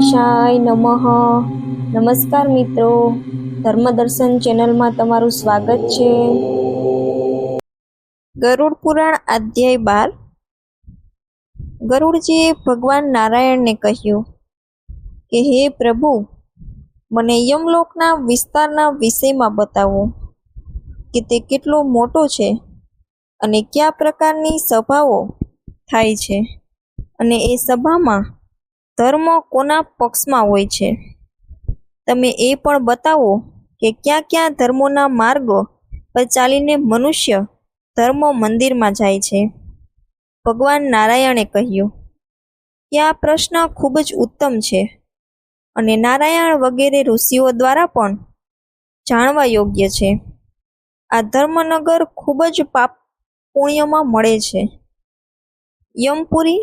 ગણેશાય નમઃ. નમસ્કાર મિત્રો. ધર્મદર્શન ચેનલમાં તમારું સ્વાગત છે. ગરુડ પુરાણ અધ્યાય બાર. ગરુડજીએ ભગવાન નારાયણને કહ્યું, કે હે પ્રભુ, મને યમલોકના વિસ્તારના વિષયમાં બતાવો કે તે કેટલો મોટો છે અને કયા પ્રકારની સભાઓ થાય છે. અને એ સભામાં ધર્મ કોના પક્ષમાં હોય છે? તમે એ પણ બતાવો કે ક્યાં ક્યાં ધર્મોના માર્ગો પર ચાલીને મનુષ્ય ધર્મ મંદિરમાં જાય છે. ભગવાન નારાયણે કહ્યું, કે આ પ્રશ્ન ખૂબ જ ઉત્તમ છે અને નારાયણ વગેરે ઋષિઓ દ્વારા પણ જાણવા યોગ્ય છે. આ ધર્મનગર ખૂબ જ પાપ પુણ્યમાં મળે છે. યમપુરી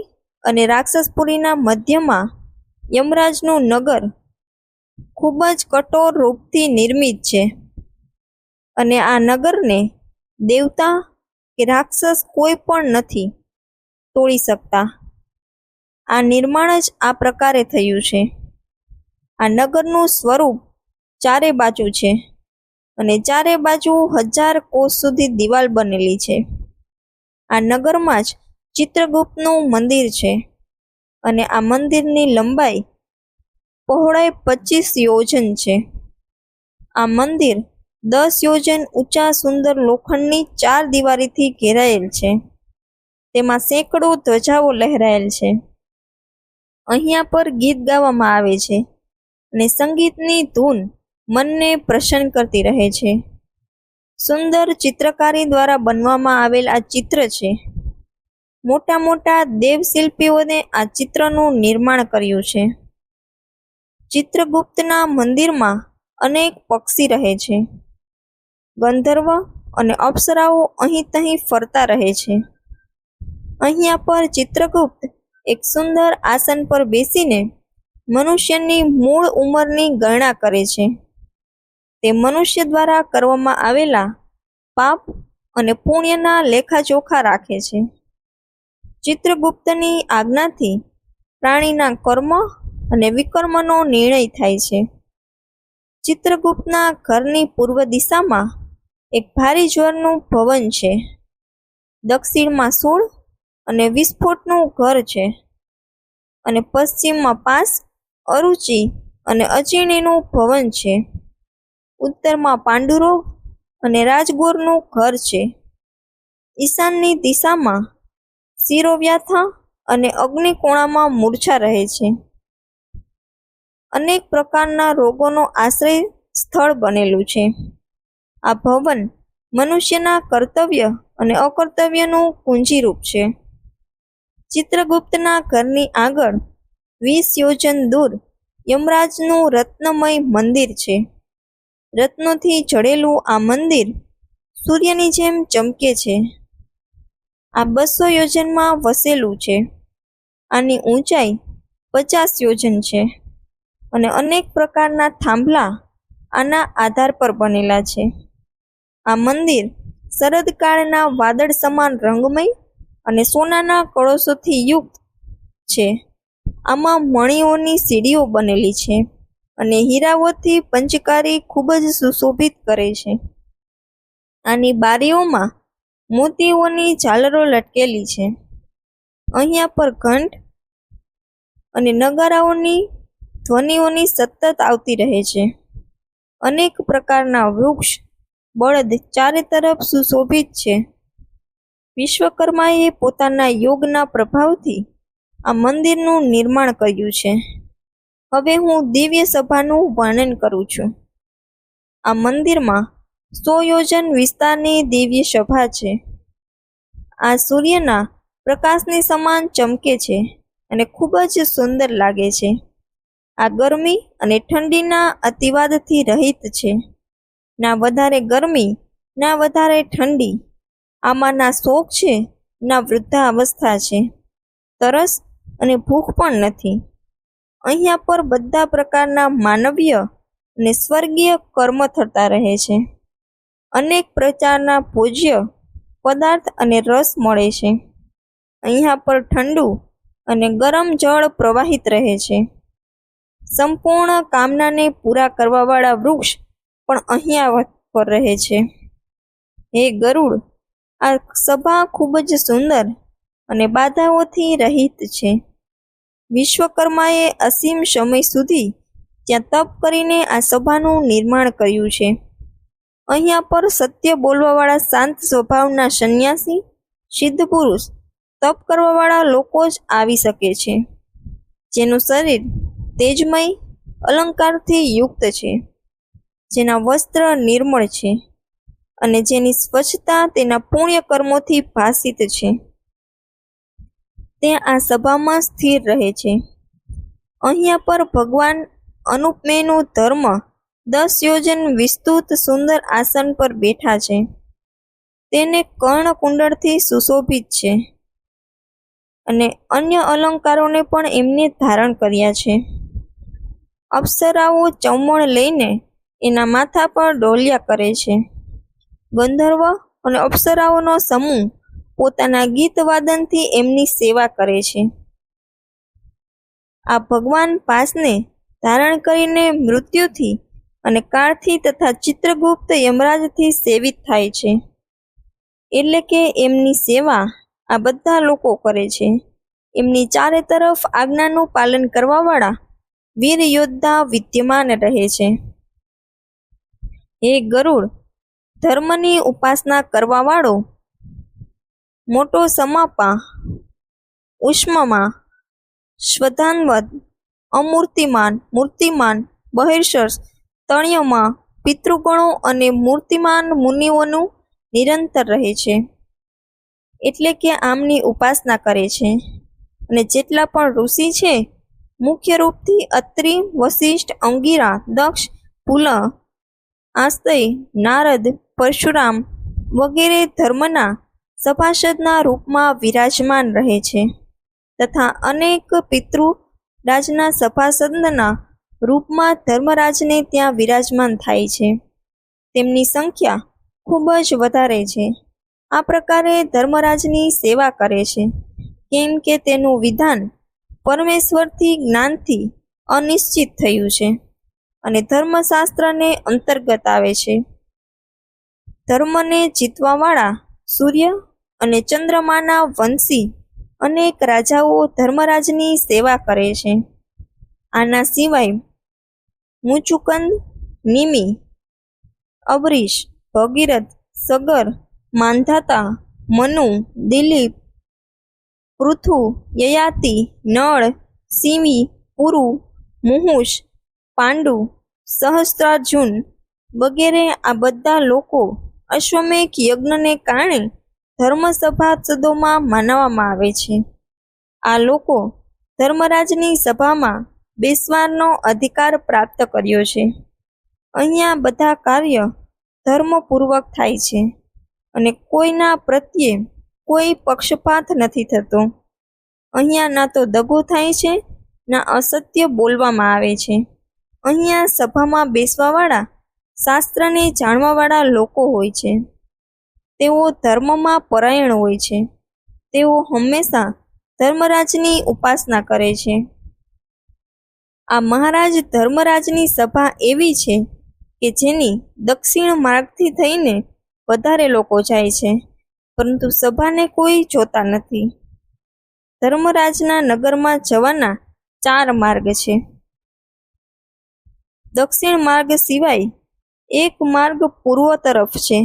અને રાક્ષસપુરીના મધ્યમાં યમરાજનું નગર ખૂબ જ કઠોર રૂપથી નિર્મિત છે. અને આ નગરને દેવતા કે રાક્ષસ કોઈ પણ નથી તોડી શકતા. આ નિર્માણ જ આ પ્રકારે થયું છે. આ નગરનું સ્વરૂપ ચારે બાજુ છે અને ચારે બાજુ હજાર કોષ સુધી દિવાલ બનેલી છે. આ નગરમાં જ ચિત્રગુપ્તનું મંદિર છે. અને આ મંદિરની લંબાઈ પહોળાઈ પચીસ યોજન છે. આ મંદિર દસ યોજન ઊંચા સુંદર લોખંડની ચાર દિવારીથી ઘેરાયેલ છે. તેમાં સેંકડો ધ્વજાઓ લહેરાયેલ છે. અહીંયા પર ગીત ગાવામાં આવે છે અને સંગીતની ધૂન મનને પ્રસન્ન કરતી રહે છે. સુંદર ચિત્રકારી દ્વારા બનવામાં આવેલ આ ચિત્ર છે. મોટા મોટા દેવશિલ્પીઓને આ ચિત્રનું નિર્માણ કર્યું છે. ચિત્રગુપ્તના મંદિરમાં અનેક પક્ષી રહે છે. ગંધર્વ અને અપ્સરાઓ અહીં તહીં ફરતા રહે છે. અહીંયા પર ચિત્રગુપ્ત એક સુંદર આસન પર બેસીને મનુષ્યની મૂળ ઉંમરની ગણના કરે છે. તે મનુષ્ય દ્વારા કરવામાં આવેલા પાપ અને પુણ્યના લેખાજોખા રાખે છે. ચિત્રગુપ્તની આજ્ઞાથી પ્રાણીના કર્મ અને વિકર્મનો નિર્ણય થાય છે. ચિત્રગુપ્તના ઘરની પૂર્વ દિશામાં એક ભારી જ્વરનું ભવન છે. દક્ષિણમાં સૂળ અને વિસ્ફોટનું ઘર છે. અને પશ્ચિમમાં પાસ અરુચિ અને અચીણીનું ભવન છે. ઉત્તરમાં પાંડુરોગ અને રાજગોરનું ઘર છે. ઈશાનની દિશામાં શિરોવ્યાથા અને અગ્નિકોણામાં મૂર્છા રહે છે. અનેક પ્રકારના રોગોનો આશ્રય સ્થળ બનેલું છે. આ ભવન મનુષ્યના કર્તવ્ય અને અકર્તવ્યનું કુંજીરૂપ છે. ચિત્રગુપ્તના ઘરની આગળ વીસ યોજન દૂર યમરાજનું રત્નમય મંદિર છે. રત્નોથી જડેલું આ મંદિર સૂર્યની જેમ ચમકે છે. આ બસો યોજનમાં વસેલું છે આની ઊંચાઈ પચાસ યોજન છે અને અનેક પ્રકારના થાંભલા આના આધાર પર બનેલા છે. આ મંદિર શરદકાળના વાદળ સમાન રંગમય અને સોનાના કળશોથી યુક્ત છે. આમાં મણીઓની સીડીઓ બનેલી છે અને હીરાઓથી પંચકારી ખૂબ જ સુશોભિત કરે છે. આની બારીઓમાં મોતીઓની ઝાલરો લટકેલી છે. અહીંયા પર ઘંટ અને નગારાઓની ધ્વનિઓની સતત આવતી રહે છે. અનેક પ્રકારના વૃક્ષ, બળદ ચારે તરફ સુશોભિત છે. વિશ્વકર્માએ પોતાના યોગના પ્રભાવથી આ મંદિરનું નિર્માણ કર્યું છે. હવે હું દિવ્ય સભાનું વર્ણન કરું છું. આ મંદિરમાં સો યોજન વિસ્તારની દિવ્ય સભા છે. આ સૂર્યના પ્રકાશની સમાન ચમકે છે અને ખૂબ જ સુંદર લાગે છે. આ ગરમી અને ઠંડીના અતિવાદથી રહિત છે. ના વધારે ગરમી, ના વધારે ઠંડી. આમાં ના શોખ છે, ના વૃદ્ધાવસ્થા છે. તરસ અને ભૂખ પણ નથી. અહીંયા પર બધા પ્રકારના માનવીય અને સ્વર્ગીય કર્મ થતા રહે છે. અનેક પ્રકારના ભોજ્ય પદાર્થ અને રસ મળે છે. અહીંયા પર ઠંડુ અને ગરમ જળ પ્રવાહિત રહે છે. સંપૂર્ણ કામનાને પૂરા કરવાવાળા વૃક્ષ પણ અહીંયા પર રહે છે. હે ગરુડ, આ સભા ખૂબ જ સુંદર અને બાધાઓથી રહિત છે. વિશ્વકર્માએ અસીમ સમય સુધી ત્યાં તપ કરીને આ સભાનું નિર્માણ કર્યું છે. અહીંયા પર સત્ય બોલવાવાળા શાંત સ્વભાવના સંન્યાસી, સિદ્ધ પુરુષ, તપ કરવાવાળા લોકો જ આવી શકે છે. જેનું શરીર તેજમય, અલંકારથી યુક્ત છે. જેના વસ્ત્ર નિર્મળ છે અને જેની સ્વચ્છતા તેના પુણ્ય કર્મોથી ભાષિત છે. તે આ સભામાં સ્થિર રહે છે. અહીંયા પર ભગવાન અનુપમેયનું ધર્મ દસ યોજન વિસ્તૃત સુંદર આસન પર બેઠા છે. તેને કર્ણકુંડળથી સુશોભિત છે અને અન્ય અલંકારોને પણ એમને ધારણ કર્યા છે. અપ્સરાઓ ચૌમણ લઈને એના માથા પર ડોલિયા કરે છે. ગંધર્વ અને અપ્સરાઓનો સમૂહ પોતાના ગીતવાદનથી એમની સેવા કરે છે. આ ભગવાન પાસને ધારણ કરીને મૃત્યુથી અને કાળથી તથા ચિત્રગુપ્ત યમરાજથી સેવિત થાય છે. એટલે કે એમની સેવા આ બધા લોકો કરે છે. એમની ચારે તરફ આજ્ઞાનું પાલન કરવાવાળા વીર યોદ્ધા વિદ્યમાન રહે છે. હે ગરુડ, ધર્મની ઉપાસના કરવાવાળો, મોટો સમાપા, ઉષ્મમાં, શ્વધાનવદ, અમૂર્તિમાન, મૂર્તિમાન બહિર્ષસ તણ્યમાં પિતૃગણો અને મૂર્તિમાન મુનિઓનું નિરંતર રહે છે. એટલે કે આમની ઉપાસના કરે છે. અને જેટલા પણ ઋષિ છે, મુખ્ય રૂપથી અત્રિ વશિષ્ઠ અંગીરા, દક્ષ પુલ આસ્તય, નારદ, પરશુરામ વગેરે ધર્મના સભાસદના રૂપમાં વિરાજમાન રહે છે. તથા અનેક પિતૃ રાજના સભાસદના રૂપમાં ધર્મરાજને ત્યાં વિરાજમાન થાય છે. તેમની સંખ્યા ખૂબ જ વધારે છે. આ પ્રકારે ધર્મરાજની સેવા કરે છે. કેમ કે તેનું વિધાન પરમેશ્વરથી જ્ઞાનથી અનિશ્ચિત થયું છે અને ધર્મશાસ્ત્રને અંતર્ગત આવે છે. ધર્મને જીતવાવાળા સૂર્ય અને ચંદ્રમાના વંશી અનેક રાજાઓ ધર્મરાજની સેવા કરે છે. આના સિવાય મુચુકંદ, નિમી અબરીશ ભગીરથ, સગર માંધાતા મનુ, દિલીપ, પૃથુ, યયાતિ, નળ, સિમી, પુરુ, મુહુષ, પાંડુ, સહસ્ત્રાર્જુન વગેરે આ બધા લોકો અશ્વમેઘ યજ્ઞને કારણે ધર્મસભાસદોમાં માનવામાં આવે છે. આ લોકો ધર્મરાજની સભામાં બેસવાનો અધિકાર પ્રાપ્ત કર્યો છે. અહીંયા બધા કાર્ય ધર્મપૂર્વક થાય છે અને કોઈના પ્રત્યે કોઈ પક્ષપાત નથી થતો. અહીંયા ના તો દગો થાય છે, ના અસત્ય બોલવામાં આવે છે. અહીંયા સભામાં બેસવાવાળા, શાસ્ત્રને જાણવાવાળા લોકો હોય છે. તેઓ ધર્મમાં પરાયણ હોય છે. તેઓ હંમેશા ધર્મરાજની ઉપાસના કરે છે. આ મહારાજ ધર્મરાજની સભા એવી છે કે જેની દક્ષિણ માર્ગથી થઈને વધારે લોકો જાય છે, પરંતુ સભાને કોઈ જોતા નથી. ધર્મરાજના નગરમાં જવાના ચાર માર્ગ છે. દક્ષિણ માર્ગ સિવાય એક માર્ગ પૂર્વ તરફ છે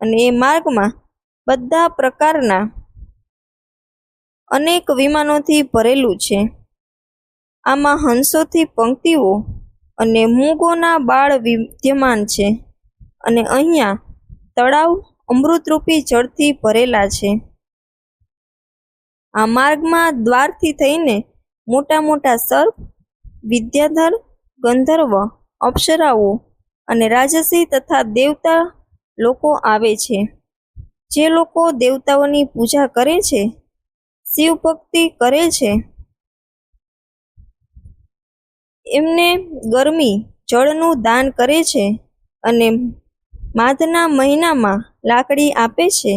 અને એ માર્ગમાં બધા પ્રકારના અનેક વિમાનોથી ભરેલું છે. આમાં હંસોથી પંક્તિઓ અને મૂગોના બાળ વિદ્યમાન છે અને અહીંયા તળાવ અમૃતરૂપી જળથી ભરેલા છે. આ માર્ગમાં દ્વારથી થઈને મોટા મોટા સર્પ, વિદ્યાધર, ગંધર્વ, અપ્સરાઓ અને રાજસી તથા દેવતા લોકો આવે છે. જે લોકો દેવતાઓની પૂજા કરે છે શિવ ભક્તિ કરે છે એમને ગરમી જળનું દાન કરે છે અને માધના મહિનામાં લાકડી આપે છે,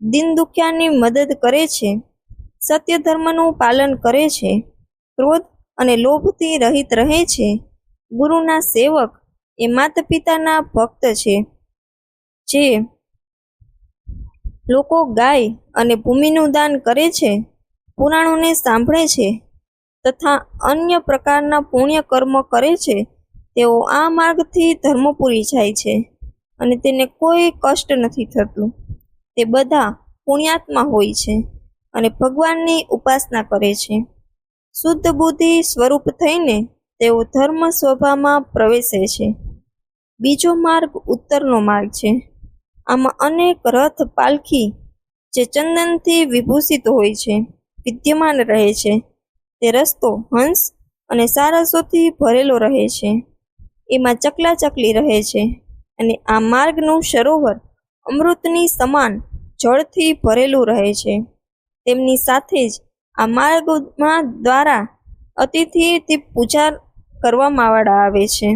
દિન દુખ્યાની મદદ કરે છે, સત્ય ધર્મનું પાલન કરે છે, ક્રોધ અને લોભથી રહિત રહે છે, ગુરુના સેવક એ માતા પિતાના ભક્ત છે, જે લોકો ગાય અને ભૂમિનું દાન કરે છે, પુરાણોને સાંભળે છે તથા અન્ય પ્રકારના પુણ્ય કર્મ કરે છે, તેઓ આ માર્ગથી ધર્મપુરી જાય છે અને તેને કોઈ કષ્ટ નથી થતું. તે બધા પુણ્યાત્મા હોય છે અને ભગવાનની ઉપાસના કરે છે. શુદ્ધ બુદ્ધિ સ્વરૂપ થઈને તેઓ ધર્મ સ્વભાવમાં પ્રવેશે છે. બીજો માર્ગ ઉત્તરનો માર્ગ છે. આમાં અનેક રથ પાલખી જે ચંદનથી વિભૂષિત હોય છે, વિદ્યમાન રહે છે તે રસ્તો હંસ અને સારસોથી ભરેલો રહે છે. એમાં ચકલા ચકલી રહે છે અને આ માર્ગનું સરોવર અમૃતની સમાન જળથી ભરેલું રહે છે. તેમની સાથે જ આ માર્ગમાં દ્વારા અતિથિથી પૂજા કરવામાં વાળા આવે છે.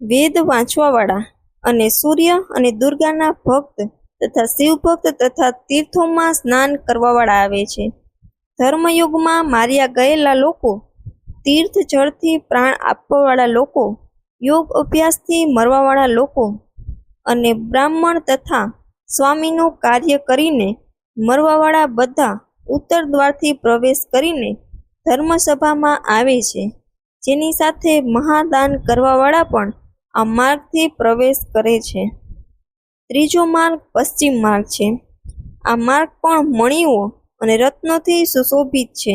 વેદ વાંચવાવાળા અને સૂર્ય અને દુર્ગાના ભક્ત તથા શિવભક્ત તથા તીર્થોમાં સ્નાન કરવાવાળા આવે છે. ધર્મયુગમાં માર્યા ગયેલા લોકો, તીર્થ જળથી પ્રાણ આપવાવાળા લોકો, યોગ અભ્યાસથી મરવાવાળા લોકો અને બ્રાહ્મણ તથા સ્વામીનું કાર્ય કરીને મરવાવાળા બધા ઉત્તર દ્વારથી પ્રવેશ કરીને ધર્મસભામાં આવે છે. જેની સાથે મહાદાન કરવાવાળા પણ આ માર્ગથી પ્રવેશ કરે છે. ત્રીજો માર્ગ પશ્ચિમ માર્ગ છે. આ માર્ગ પણ મણીઓ અને રત્નોથી સુશોભિત છે.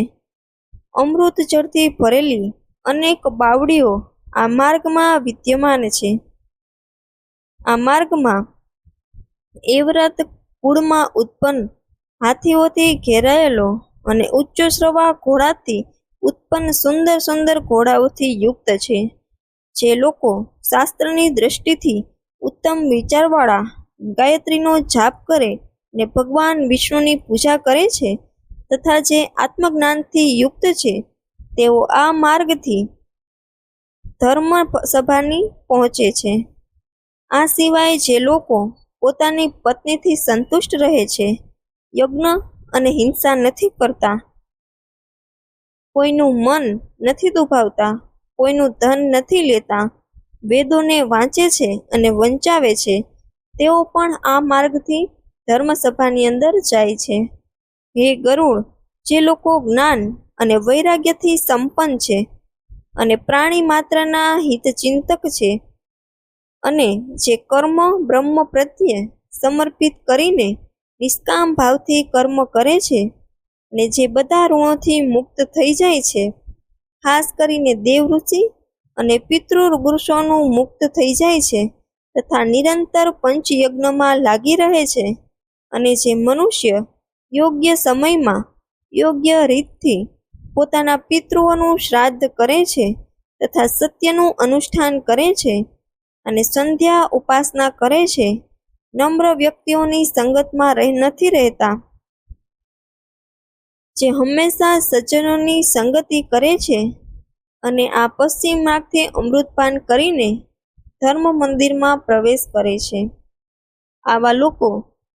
અમૃત જળથી ભરેલી અનેક બાવડીઓ આ માર્ગમાં વિદ્યમાન છે. આ માર્ગમાં એવરત કુળમાં ઉત્પન્ન હાથીઓથી ઘેરાયેલો અને ઉચ્ચ શ્રવા ઘોડાથી ઉત્પન્ન સુંદર સુંદર ઘોડાઓથી યુક્ત છે. જે લોકો શાસ્ત્રની દ્રષ્ટિથી ઉત્તમ વિચારવાળા ગાયત્રીનો જાપ કરે ને ભગવાન વિષ્ણુની પૂજા કરે છે તથા જે આત્મજ્ઞાનથી યુક્ત છે, તેઓ આ માર્ગથી ધર્મ સભાની પહોંચે છે. આ સિવાય જે લોકો પોતાની પત્નીથી સંતુષ્ટ રહે છે, યજ્ઞ અને હિંસા નથી કરતા. કોઈનું મન નથી દુભાવતા, કોઈનું ધન નથી લેતા, વેદોને વાંચે છે અને વંચાવે છે તેઓ પણ આ માર્ગથી ધર્મસભાની અંદર જાય છે. હે ગરુડ, જે લોકો જ્ઞાન અને વૈરાગ્યથી સંપન્ન છે અને પ્રાણી માત્રના હિતચિંતક છે અને જે કર્મ બ્રહ્મ પ્રત્યે સમર્પિત કરીને નિષ્કામ ભાવથી કર્મ કરે છે ને જે બધા ઋણોથી મુક્ત થઈ જાય છે, ખાસ કરીને દેવઋષિ અને પિતૃ પુરુષોનું મુક્ત થઈ જાય છે તથા નિરંતર પંચયજ્ઞમાં લાગી રહે છે અને જે મનુષ્ય યોગ્ય સમયમાં યોગ્ય રીતથી પોતાના પિતૃઓનું શ્રાદ્ધ કરે છે તથા સત્યનું અનુષ્ઠાન કરે છે અને સંધ્યા ઉપાસના કરે છે, નમ્ર વ્યક્તિઓની સંગતમાં રહે નથી રહેતા. જે હંમેશા સજ્જનોની સંગતિ કરે છે અને આ પશ્ચિમ માર્ગથી અમૃતપાન કરીને ધર્મ મંદિરમાં પ્રવેશ કરે છે. આવા લોકો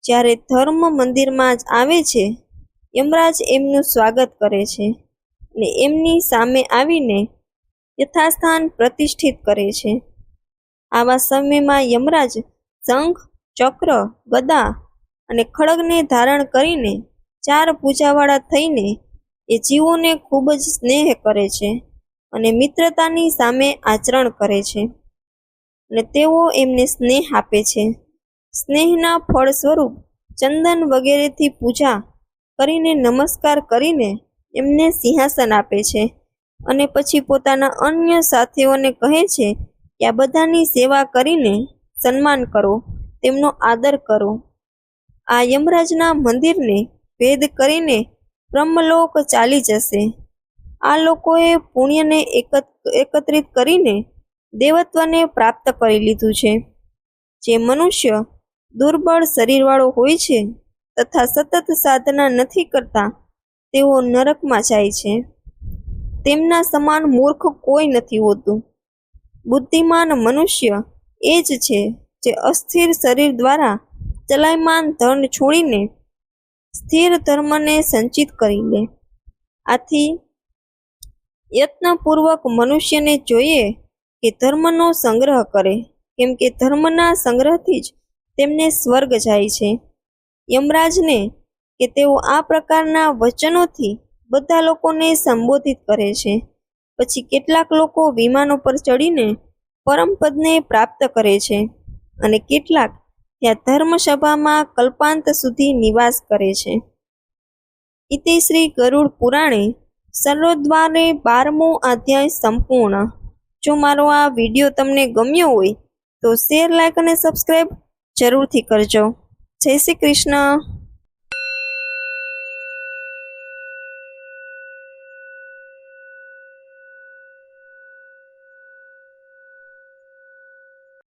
જ્યારે ધર્મ મંદિરમાં જ આવે છે, યમરાજ એમનું સ્વાગત કરે છે અને એમની સામે આવીને યથાસ્થાન પ્રતિષ્ઠિત કરે છે. આવા સમયમાં યમરાજ શંખ, ચક્ર, ગદા અને ખડગને ધારણ કરીને ચાર પૂજાવાળા થઈને એ જીવોને ખૂબ જ સ્નેહ કરે છે અને મિત્રતાની સામે આચરણ કરે છે. અને તેઓ એમને સ્નેહ આપે છે. સ્નેહના ફળ સ્વરૂપ ચંદન વગેરેથી પૂજા કરીને નમસ્કાર કરીને એમને સિંહાસન આપે છે અને પછી પોતાના અન્ય સાથીઓને કહે છે કે આ બધાની સેવા કરીને સન્માન કરો, તેમનો આદર કરો. આ યમરાજના મંદિરને ભેદ કરીને બ્રહ્મલોક ચાલી જશે. આ લોકોએ પુણ્યને એકત્રિત કરીને દેવત્વને પ્રાપ્ત કરી લીધું છે. જે મનુષ્ય દુર્બળ શરીરવાળો હોય છે તથા સતત સાધના નથી કરતા, તેઓ નરકમાં જાય છે. તેમના સમાન મૂર્ખ કોઈ નથી હોતું. બુદ્ધિમાન મનુષ્ય એ જ છે જે અસ્થિર શરીર દ્વારા ચલાયમાન ધન છોડીને સ્થિર ધર્મને સંચિત કરી લે. આથી યત્નપૂર્વક મનુષ્યને જોઈએ કે ધર્મનો સંગ્રહ કરે, કેમ કે ધર્મના સંગ્રહથી જ તેમને સ્વર્ગ જાય છે. યમરાજને કે તેઓ આ પ્રકારના વચનોથી બધા લોકોને સંબોધિત કરે છે. પછી કેટલાક લોકો વિમાનો પર ચડીને પરમપદને પ્રાપ્ત કરે છે અને કેટલાક ત્યાં ધર્મસભામાં કલ્પાંત સુધી નિવાસ કરે છે. ઇતિ શ્રી ગરુડ પુરાણે સર્વદ્વારે બારમો અધ્યાય સંપૂર્ણ જો મારો આ વીડિયો તમને ગમ્યો હોય, તો શેર લાઇક અને સબસ્ક્રાઈબ જરૂરથી કરજો. જય શ્રી કૃષ્ણ.